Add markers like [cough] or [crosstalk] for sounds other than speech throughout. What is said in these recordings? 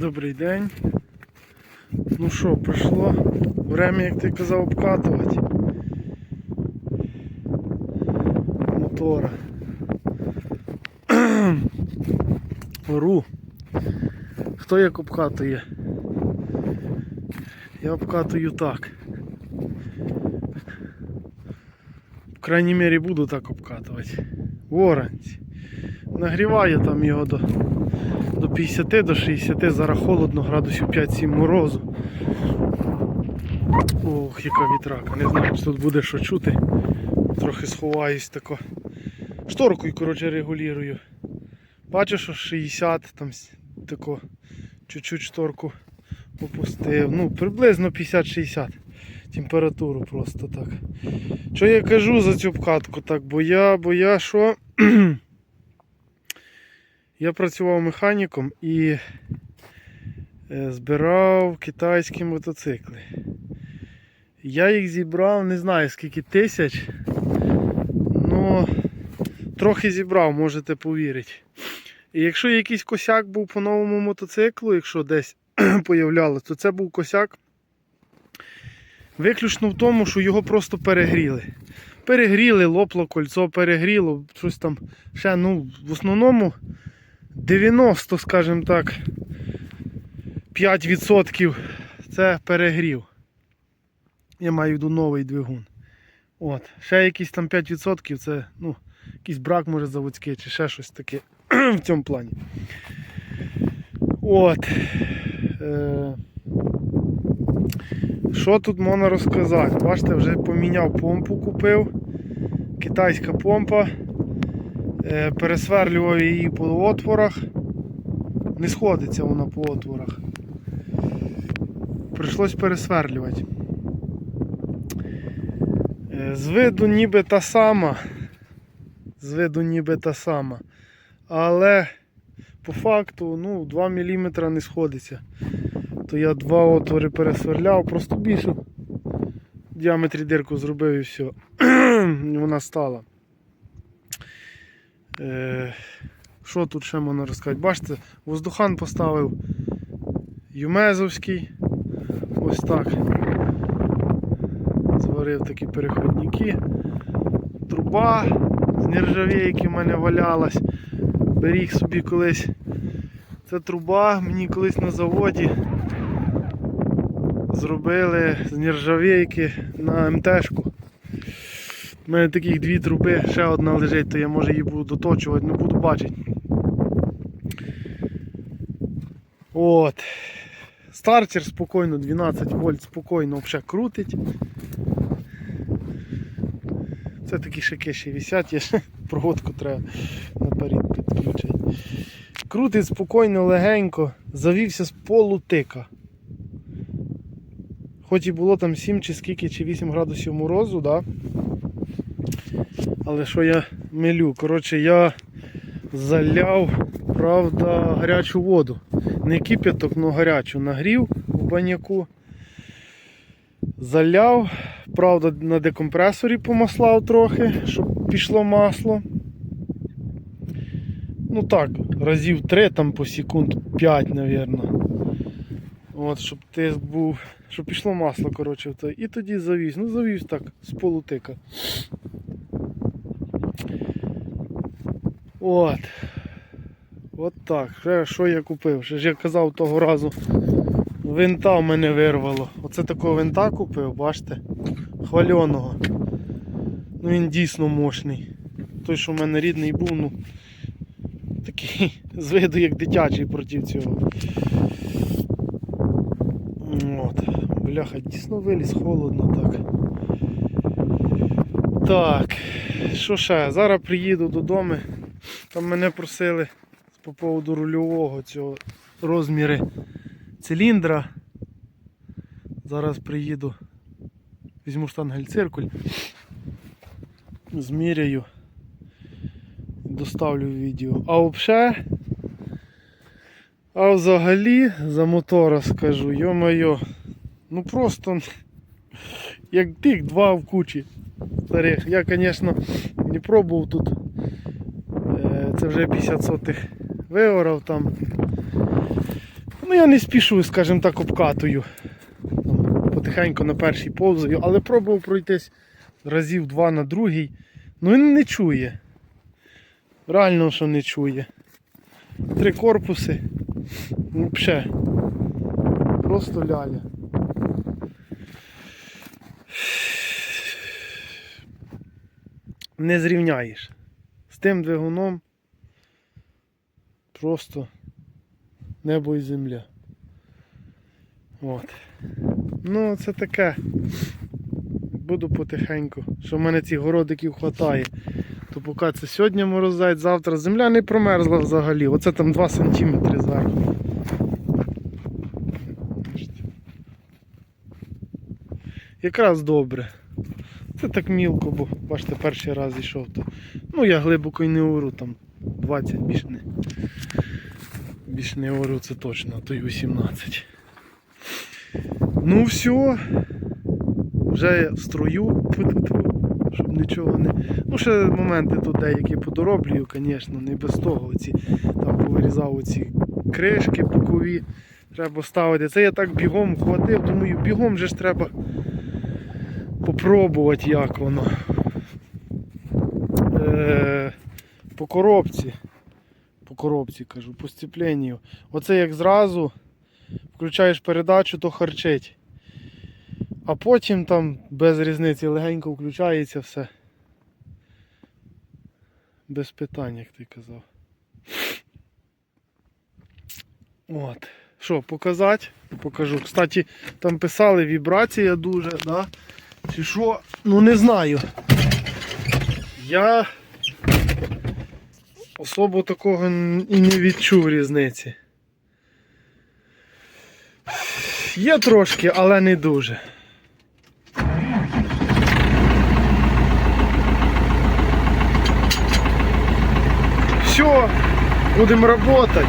Добрий день. Ну що, прийшло время, як ти казав, обкатувати мотора. Ру. Хто як обкатує? Я обкатую так. В крайній мірі буду так обкатувати. Воронці. Нагріваю там його до 50 до 60, зараз холодно, градусів 5-7 морозу. Ох, яка вітрака, не знаю, чи тут буде що чути. Трохи сховаюсь тако. Шторкою, коротше, регулюю. Бачу, що 60, там тако чуть-чуть шторку опустив. Ну, приблизно 50-60 температуру просто так. Що я кажу за цю обкатку так, бо я, бо я що. [clears throat] Я працював механіком і е, збирав китайські мотоцикли. Я їх зібрав, не знаю скільки тисяч. Ну, трохи зібрав, можете повірити. І якщо якийсь косяк був по новому мотоциклу, якщо десь [clears throat] появлялось, то це був косяк виключно в тому, що його просто перегріли. Перегріли, лопло кольцо, перегріло, щось там ще, ну, в основному 90, скажімо так, 5% це перегрів. Я маю в виду новий двигун. От. Ще якісь там 5% це ну, якийсь брак може заводський чи ще щось таке [clears throat] в цьому плані. От. Е... Що тут можна розказати? Бачите, вже поміняв помпу, купив. Китайська помпа. Е, пересверлював її по отворах. Не сходиться вона по отворах. Прийшлось пересверлювати. Е, З виду ніби та сама. З виду ніби та сама. Але по факту ну, 2 мм не сходиться. То я два отвори пересверляв, просто більше в діаметрі дирку зробив і все. [clears throat] Вона стала. Е, Що тут ще можна розказати? Бачите, воздухан поставив Юмезовський. Ось так. Зварив такі переходники. Труба з нержавійки в мене валялась. Беріг собі колись. Це труба мені колись на заводі зробили з нержавійки на МТшку. У мене таких дві труби, ще одна лежить, то я може її буду доточувати, не буду бачити. От. Стартер спокійно, 12 вольт спокійно взагалі крутить. Це такі шики ще висять, я ще проводку треба наперед підключити. Крутить спокійно, легенько, завівся з полутика. Хоч і було там 7 чи скільки, чи 8 градусів морозу, да? Але що я милю? Коротше, я заляв, правда, гарячу воду. Не кип'яток, але гарячу нагрів у баняку. Заляв, правда, на декомпресорі помаслав трохи, щоб пішло масло. Ну так, разів 3 там по секунд 5, мабуть. От, щоб тиск був, щоб пішло масло, коротше. І тоді завіз. Ну завіз так, з полутика. От. От так. Ще що я купив? Ще ж я казав того разу. Винта в мене вирвало. Оце такого винта купив, бачите? Хвальоного. Ну він дійсно мощний. Той, що в мене рідний був, ну такий [laughs] з виду як дитячий проти цього. От. Бляха, дійсно виліз, холодно так. Так, що ще? Зараз приїду додому. Там мене просили по поводу рульового цього розміри циліндра. Зараз приїду, візьму штангель-циркуль, зміряю, доставлю відео. А взагалі, а взагалі за мотора скажу, йо-моє, ну просто як тих два в кучі старих. Я, звісно, не пробував тут. Це вже 50 сотих виорав там. Ну, я не спішу, скажімо так, обкатую. Потихеньку на першій повзаю, але пробував пройтись разів два на другий. Ну він не чує. Реально, що не чує. Три корпуси. Ну, Взагалі. Просто ляля. Не зрівняєш. З тим двигуном просто небо і земля. От. Ну, це таке. Буду потихеньку. Що в мене цих городиків хватає. То поки це сьогодні морозець, завтра земля не промерзла взагалі. Оце там 2 см зверху. Якраз добре. Це так мілко, бо бачите, перший раз йшов. То... Ну я глибоко й не ору, там 20 більш не. Більш не ору, це точно, то й 18. Ну все. Вже в строю, щоб нічого не. Ну, ще моменти тут деякі подороблюю, звісно, не без того. Оці, там повирізав оці кришки бокові. Треба ставити. Це я так бігом хватив, думаю, бігом же ж треба попробувати, як воно. Е, по коробці. По коробці кажу, по сцепленню. Оце як зразу включаєш передачу, то харчить. А потім там без різниці легенько включається все. Без питань, як ти казав. От. Що, показати? Покажу. Кстати, там писали вібрація дуже, да? Чи що? Ну не знаю. Я особо такого і не відчув різниці. Є трошки, але не дуже. Все, будемо працювати.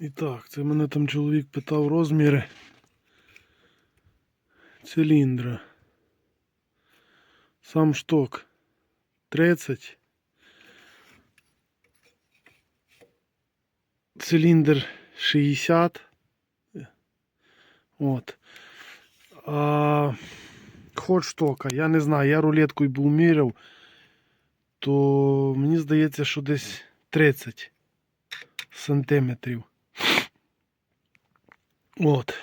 І так, це мене там чоловік питав розміри циліндра. Сам шток 30. Циліндр 60. От. А, ход штока, я не знаю, я рулеткою був міряв, то мені здається, що десь 30 сантиметрів. От.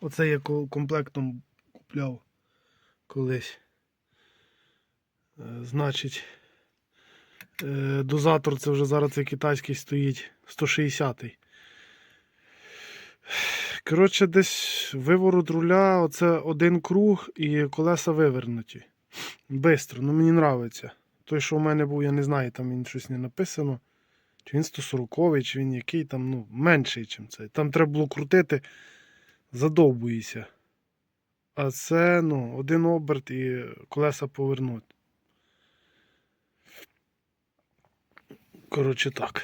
Оце я комплектом купляв колись. Е, Значить, е, дозатор це вже зараз цей китайський стоїть 160-й. Коротше, десь виворот руля, оце один круг і колеса вивернуті. Бистро, ну мені подобається. Той, що у мене був, я не знаю, там він щось не написано. Чи він 140 чи він який там, ну, менший, ніж цей. Там треба було крутити, задовбуєшся. А це, ну, один оберт і колеса повернуть. Коротше так.